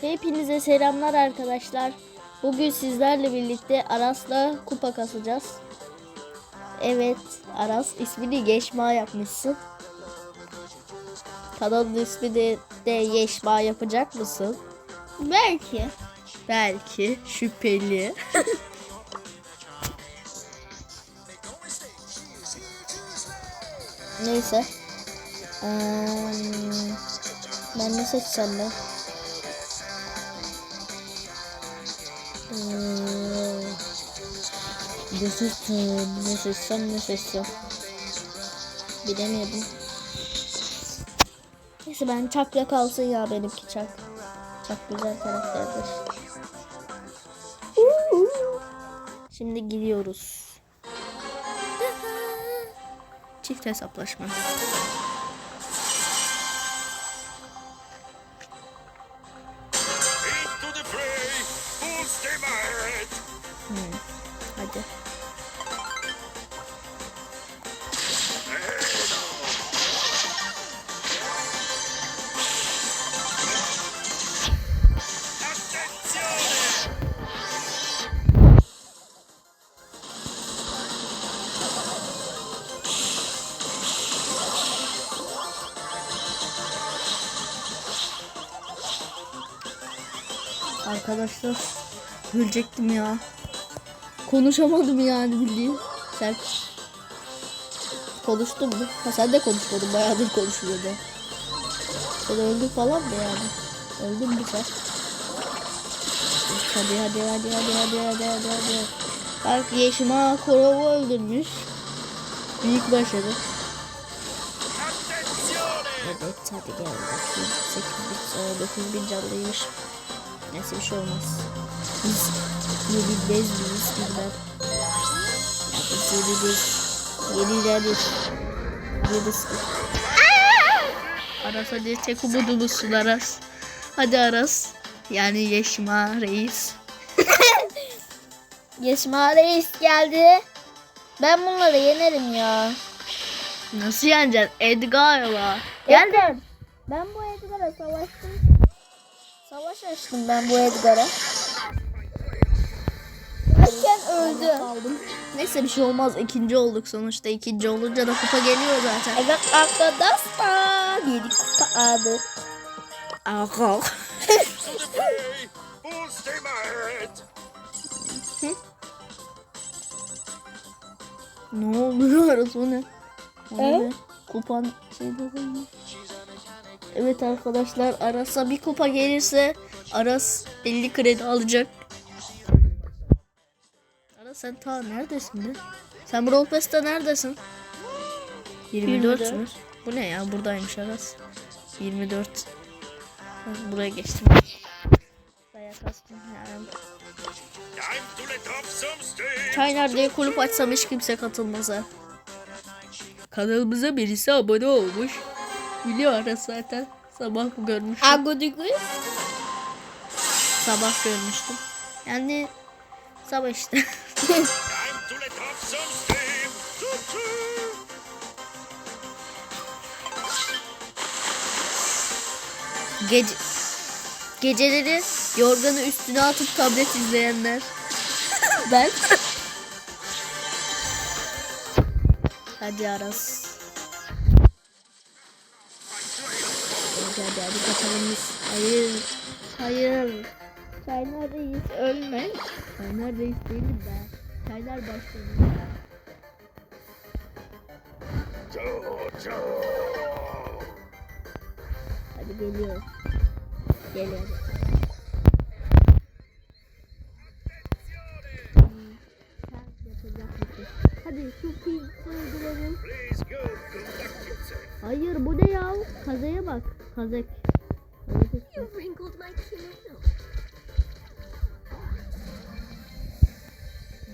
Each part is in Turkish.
Hepinize selamlar arkadaşlar. Bugün sizlerle birlikte Aras'la kupa kasacağız. Evet Aras ismini Yeşma yapmışsın. Kanalın ismi de, de Yeşma yapacak mısın? Belki. Belki şüpheli. Neyse. Eee, ben ne seçsem ben? Ne seçsem, ne seçsem, ne seçsem. Bilemedim. Neyse ben çakla kalsın ya benimki çak. Çok güzel karakterdir. Şimdi gidiyoruz. Çift hesaplaşma. Arkadaşlar ölecektim ya. Konuşamadım yani bildiğin. Sen konuştun mu? Ha sen de konuşmadın. Bayağıdır konuşuyordu. Sen öldün falan mı yani? Öldün mü sen? Hadi hadi hadi hadi hadi hadi hadi hadi. Bak Yeşima Korov'u öldürmüş. Büyük başarı. Evet hadi gel bakayım. 8 bin, 9 bin canlıymış. Neyse bir şey olmaz. Biz yenilmez miyiz bilmem. Ya biz yeniliriz. Yenileriz. Yeniriz. Aras hadi tek umudumuzsun Aras. Hadi Aras. Yani Yeşma Reis. Yeşma Reis geldi. Ben bunları yenerim ya. Nasıl yeneceksin? Edgar'la. Geldim. Ben bu Edgar'a savaştım. Savaş açtım ben bu Edgar'a. Erken öldü. Aldım. Neyse bir şey olmaz. İkinci olduk sonuçta. İkinci olunca da kupa geliyor zaten. Evet arkadaşlar. Bir kupa aldık. Aha. Ne oluyor Aras o ne? O ne? Kupan şeyde olmuş. Evet arkadaşlar Aras'a bir kupa gelirse Aras 50 kredi alacak. Aras sen ta neredesin be? Sen Brawl Pass'ta neredesin? 24 24. mü? Bu ne ya? Buradaymış Aras. 24. Ben buraya geçtim. Bayağı kastım yani. Çaylar diye kulüp açsam hiç kimse katılmaz ha. Kanalımıza birisi abone olmuş. Biliyor Aras zaten. Sabah görmüştüm. Agudigus. Sabah görmüştüm. Yani sabah işte. Gece geceleri yorganı üstüne atıp tablet izleyenler. ben. Hadi Aras. Hadi hadi hadi kaçalım biz. Hayır. Hayır. Çaylar reis ölme. Çaylar reis değilim ben. Çaylar başkanı. Choo-choo. Hadi geliyor. Geliyor. Hadi şu pizza öldürelim. Hayır bu ne ya? Kazaya bak. Kazak.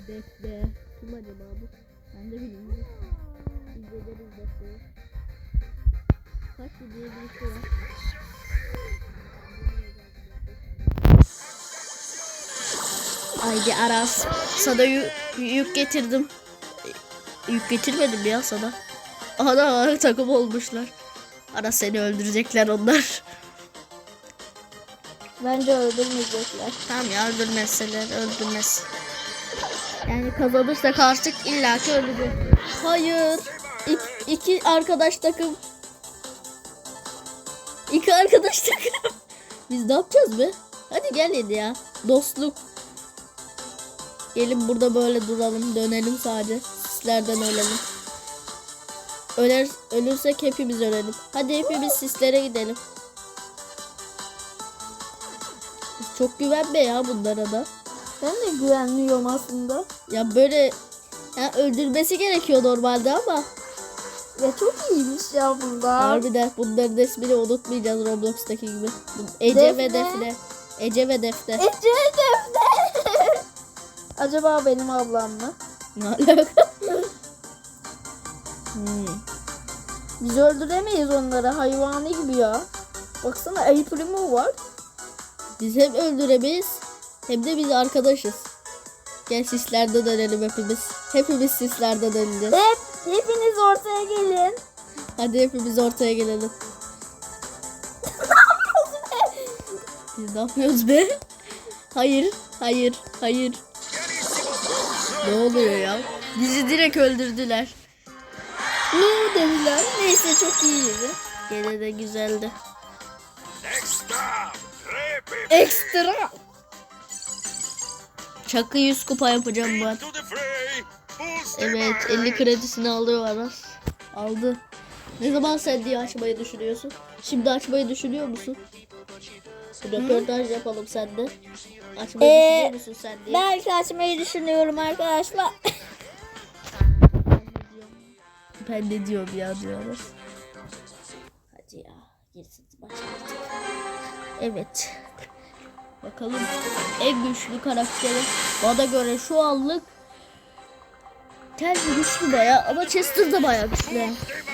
Bekle. Kim acaba bu? Ben de bilmiyorum. İzleriz bekle. Kaç diye bir şey var. Haydi Aras. Sana yü- yük getirdim. Yük getirmedim ya sana. Ana takım olmuşlar. Aras seni öldürecekler onlar. Bence öldürmeyecekler. Tamam ya öldürmezseler öldürmez. Yani kazanırsak artık illaki öldürür. Hayır. İki, iki arkadaş takım. İki arkadaş takım. Biz ne yapacağız be? Hadi gelin ya. Dostluk. Gelin burada böyle duralım. Dönelim sadece. Sislerden ölelim. Öler, ölürsek hepimiz ölelim. Hadi hepimiz sislere gidelim. Çok güvenme ya bunlara da. Ben de güvenmiyorum aslında. Ya böyle ya öldürmesi gerekiyor normalde ama Ya çok iyiymiş ya bunlar. harbiden bunların ismini unutmayacağız Roblox'taki gibi. Ece ve Defne. Defne. Ece ve Defne. Ece Defne. Acaba benim ablam mı? Ne alaka? Hmm. Biz öldüremeyiz onları hayvani gibi ya. Baksana Ayı Primo var. Biz hem öldüremeyiz hem de biz arkadaşız. Gel sislerde dönelim hepimiz. Hepimiz sislerde döneceğiz. Hep hepiniz ortaya gelin. Hadi hepimiz ortaya gelelim. Biz ne yapıyoruz be? Hayır, hayır, hayır. Ne oluyor ya? Bizi direkt öldürdüler. Ne dediler? Neyse çok iyiydi. Gene de güzeldi. Ekstra. Çakı 100 kupa yapacağım ben. Evet, ahead. 50 kredisini alıyor Aras. Aldı. Ne zaman sen diye açmayı düşünüyorsun? Şimdi açmayı düşünüyor musun? Röportaj yapalım sende. Açmayı Ee, düşünüyor musun sen diye? Belki açmayı düşünüyorum arkadaşlar. Ben de diyorum ya diyoruz. Hadi ya. Girsin artık. Evet. Bakalım en güçlü karakteri. Bana göre şu anlık Kenji güçlü baya ama Chester da baya güçlü.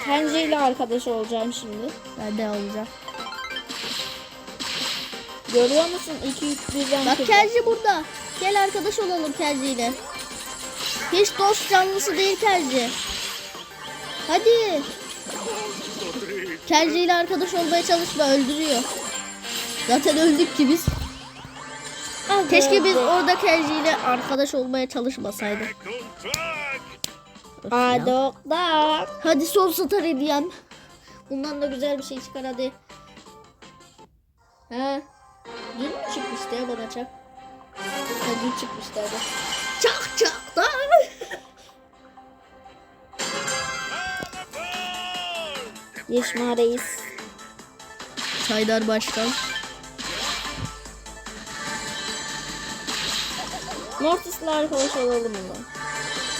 Kenji ile arkadaş olacağım şimdi. Ben de alacağım. Görüyor musun? 2 3 birden Bak. Kenji burada. Gel arkadaş olalım Kenji ile. Hiç dost canlısı değil Kenji. Hadi. Kenji ile arkadaş olmaya çalışma öldürüyor. Zaten öldük ki biz. Keşke biz orada Kenji ile arkadaş olmaya çalışmasaydık. Ya. Hadi son star hediyem. Bundan da güzel bir şey çıkar hadi. He. Dün çıkmıştı ya bana çak? Ha, dün çıkmıştı hadi. Çak çak da. Yeşma Reis. Çaydar Başkan. Mortis'le arkadaş olalım mı?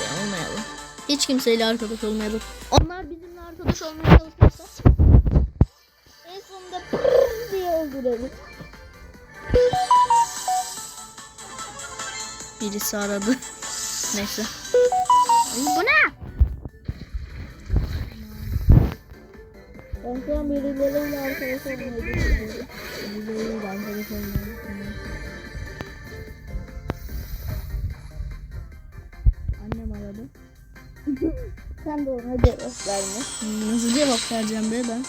Ya, olmayalım. Hiç kimseyle arkadaş olmayalım. Onlar bizimle arkadaş olmaya çalışırsa. En sonunda pırr diye öldürelim. Birisi aradı. Neyse. Bu ne? Ben şu an birileriyle arkadaş olmayı düşünüyorum. Birileriyle arkadaş olmayı düşünüyorum. Annem aradı. Sen de ona cevap verme. Nasıl cevap vereceğim be ben?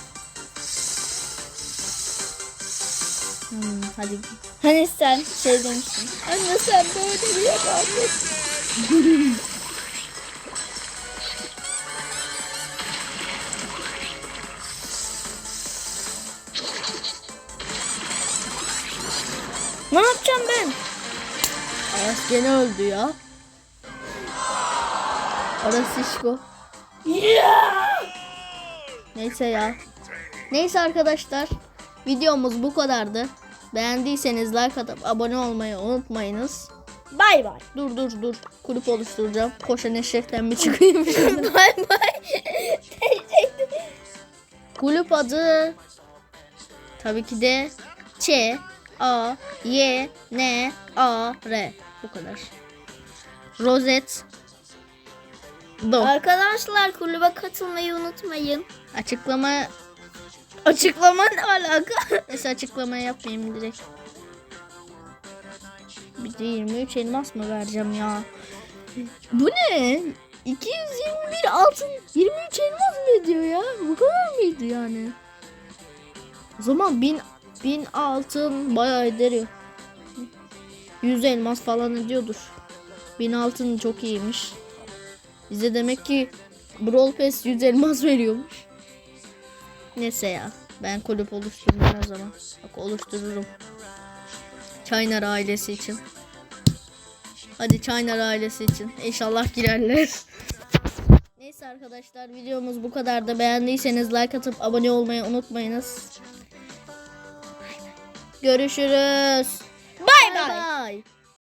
Hmm, hadi. Hani sen şey demiştin. Anne sen böyle bir yaparsın. ne yapacağım ben? Aras gene öldü ya. Aras şişko. Neyse ya. Neyse arkadaşlar. Videomuz bu kadardı. Beğendiyseniz like atıp abone olmayı unutmayınız. Bay bay. Dur dur dur. Kulüp oluşturacağım. Koşan eşekten bir çıkayım. bay bay. Kulüp adı tabii ki de Ç A Y N A R. Bu kadar. Rozet Do. Arkadaşlar kulübe katılmayı unutmayın. Açıklama Açıklama ne alaka? Neyse açıklama yapmayayım direkt. Bir de 23 elmas mı vereceğim ya? Bu ne? 221 altın 23 elmas mı ediyor ya? Bu kadar mıydı yani? O zaman 1000 Bin altın bayağı eder. 100 elmas falan ediyordur. Bin altın çok iyiymiş. Bize demek ki Brawl Pass 100 elmas veriyormuş. Neyse ya. Ben kulüp oluşturmam o zaman. Bak oluştururum. Çaynar ailesi için. Hadi Çaynar ailesi için. İnşallah girerler. Neyse arkadaşlar videomuz bu kadar da beğendiyseniz like atıp abone olmayı unutmayınız. Görüşürüz. Bay bay.